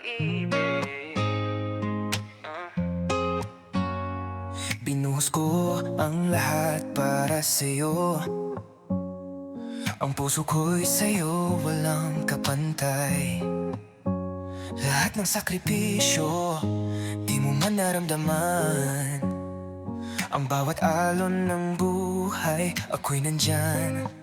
pag-ibig. Binuhos ko ang lahat para sa'yo. Ang puso ko'y sa'yo walang kapantay. Lahat ng sakripisyo di mo man naramdaman. Ang bawat alon ng buhay ako'y nandyan.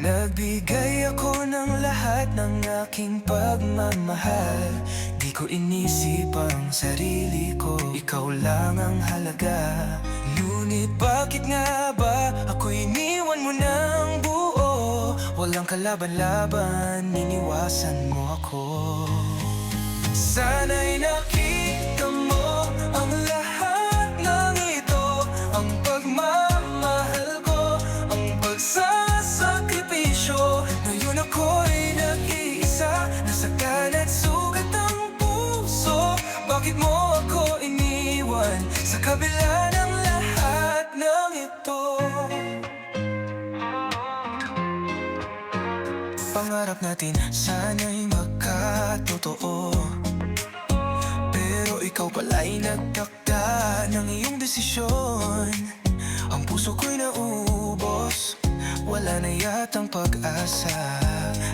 Nagbigay ako ng lahat ng aking pagmamahal. Di ko inisip ang sarili ko Ikaw lang ang halaga. Ngunit bakit nga ba Ako iniwan mo ng buo? Walang kalaban-laban Niniwasan mo ako. Sana'y nakita Bakit mo ako iniwan? Sa kabila ng lahat ng ito. Pangarap natin sana'y magkatotoo. Pero ikaw pala'y nagtakda ng iyong desisyon. Ang puso ko'y naubos Wala na yatang pag-asa.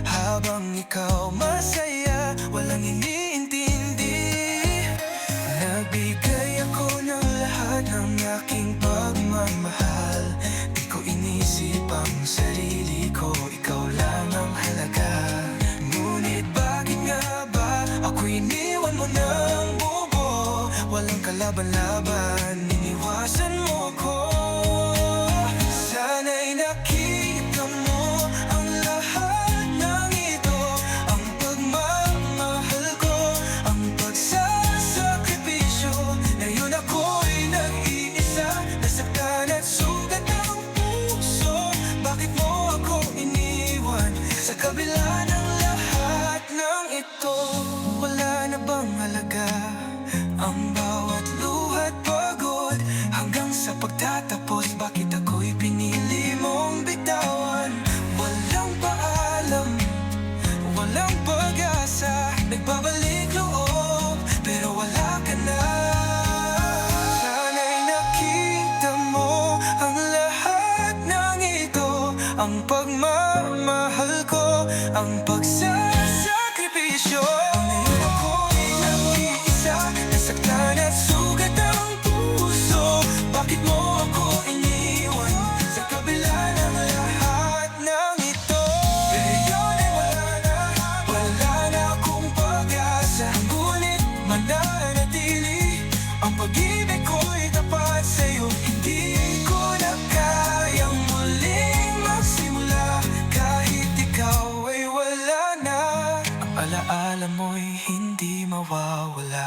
Habang ikaw masaya Walang iniintindi Nagbigay ako ng lahat ng aking pagmamahal. Di ko inisip ang sarili ko Ikaw lang ang halaga. Ngunit bakit nga ba Ako iniwan mo ng bubo Walang kalaban-laban Iniwasan mo ko Ang pagmamahal ko Ang pagsasakripisyo alaala mo'y hindi mawawala